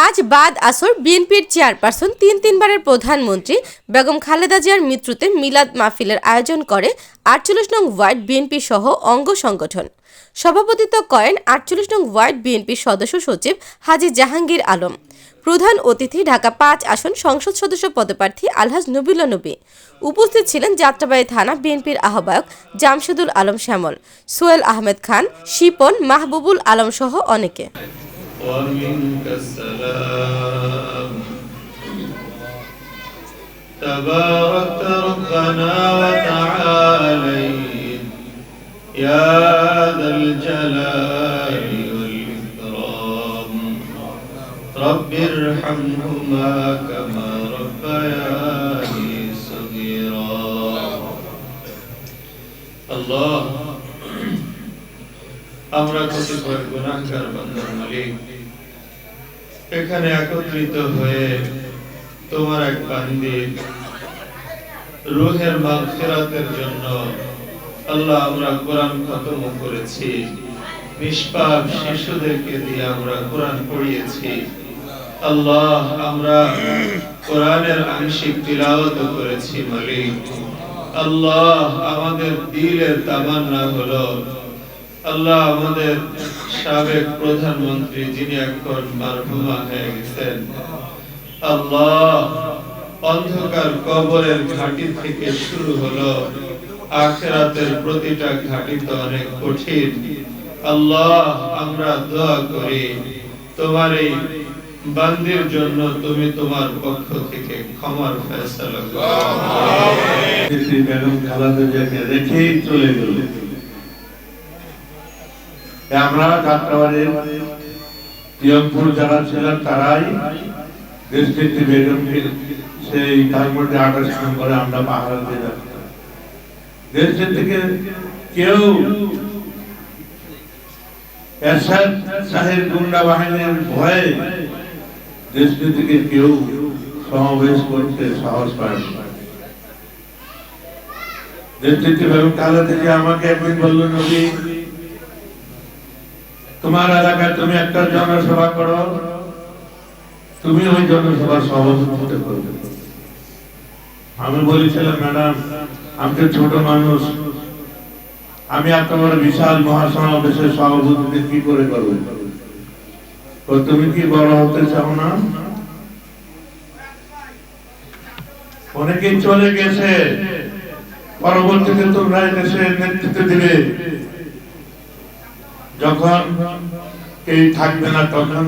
আজ বাদ আসর বিএনপির চেয়ারপারসন তিন তিনবারের প্রধানমন্ত্রী বেগম খালেদা জিয়ার মৃত্যুতে মিলাদ মাহফিলের আয়োজন করে আটচল্লিশ নং ওয়ার্ড বিএনপি সহ অঙ্গ সংগঠন। সভাপতিত্ব করেন আটচল্লিশ নং ওয়ার্ড বিএনপির সদস্য সচিব হাজী জাহাঙ্গীর আলম। প্রধান অতিথি ঢাকা পাঁচ আসন সংসদ সদস্য পদপ্রার্থী আলহাজ নবীলা নবী। উপস্থিত ছিলেন যাত্রাবাড়ি থানা বিএনপির আহ্বায়ক জামশেদুল আলম শ্যামল, সোহেল আহমেদ খান, শিপন মাহবুবুল আলম সহ অনেকে। ومنك السلام. تباركت ربنا وتعاليت يا ذا الجلال والإكرام. رب ارحمهما كما আমরা কতিপয় গুণাগার বান্দার মালিক। এখানে একত্রিত হয়ে তোমার এক বান্দির রুহের মাগফিরাতের জন্য আল্লাহ আমরা কোরআন খতম করেছি। নিষ্পাপ শিশুদেরকে দিয়ে আমরা কোরআন পড়িয়েছি। আল্লাহ আমরা কোরআনের আংশিক তিলাওয়াত করেছি মালিক। আল্লাহ আমাদের দিলের তামান্না হলো আল্লাহ আমাদের সাবেক প্রধানমন্ত্রী যিনি এখন মারহুমা হয়ে গেছেন আল্লাহ অন্ধকার কবরের ঘাটি থেকে শুরু হলো আখেরাতের প্রতিটা ঘাটি তো অনেক কঠিন। আল্লাহ আমরা দোয়া করি তোমার এই বান্দির জন্য তুমি তোমার পক্ষ থেকে ক্ষমার ফেসলা করো। খালেদা জিয়াকে রেখেই চলে গেল। আমরা যাত্রাবাড়ির প্রিয়মপুর যারা ছিলেন তারাই দেশনেত্রী বেগমকে সেই ধানমন্ডি আকর্ষণ করে আমরা পাহারা রাখতাম দেশনেত্রীকে কেউ গুন্ডা বাহিনীর ভয়ে দেশনেত্রীকে কেউ সমাবেশ করতে সাহস পায়নি নেতৃত্বে বেগম খালেদা জিয়া আমাকে একদিন বলল নবী তোমার এলাকায় তুমি একটা জনসভা করো। তুমি ওই জনসভার সভাপতিত্ব করবে। আমি বলেছিলাম, ম্যাডাম, আমি তো ছোট মানুষ। আমি এত বড় বিশাল মহাসমাবেশের সভাপতি কি করে করব? তুমি কি বড় হতে চাও না? অনেকেই চলে গেছে। পরবর্তীতে তোমরা দেশে নেতৃত্ব দিবে। যখন এই থাকবে না তখন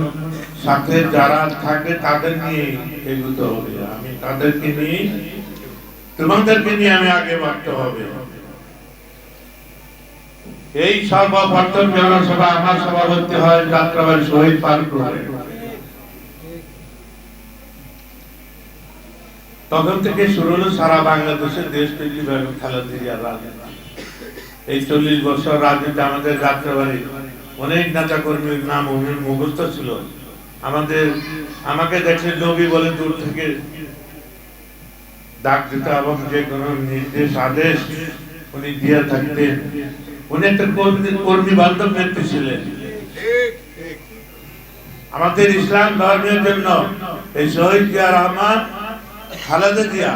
সাথে যারা থাকবে তাদের নিয়ে এগুতে হবে। আমি তাদেরকে নিয়ে, তোমাদেরকে নিয়ে আমি আগে বাড়তে হবে। এই সর্বপ্রথম জনসভা আমার সভাপতি হয় যাত্রাবাড়ি শহীদ পার্ক তখন থেকে শুরু হলো সারা বাংলাদেশের দেশ তৈরি জিয়ার রাজনীতি। এই চল্লিশ বছর রাজনীতি আমাদের যাত্রাবাড়ি অনেক নেতা কর্মীর নাম মুখস্থ ছিল। আমাদের আমাকে দেখে নবী বলে দূর থেকে ডাক দিতে এবং যে কোনো নির্দেশ আদেশ উনি দিয়ে থাকতেন। উনি একটা কর্মী বান্ধব নেত্রী ছিলেন। আমাদের ইসলাম ধর্মের জন্য এই শহীদ জিয়া রহমান, খালেদা জিয়া।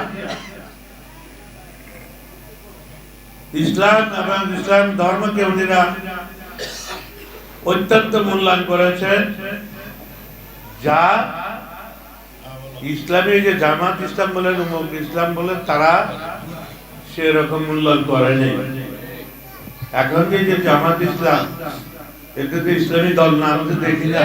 ইসলাম এবং ইসলাম ধর্মকে উনিরা অত্যন্ত মূল্যায়ন করেছেন। যা ইসলামী যে জামাত ইসলাম বলেন, উমুক ইসলাম বলে তারা সেরকম মূল্যায়ন করেনি। এখন যে জামাত ইসলাম, এতে তো ইসলামী দল না, আমি দেখি না।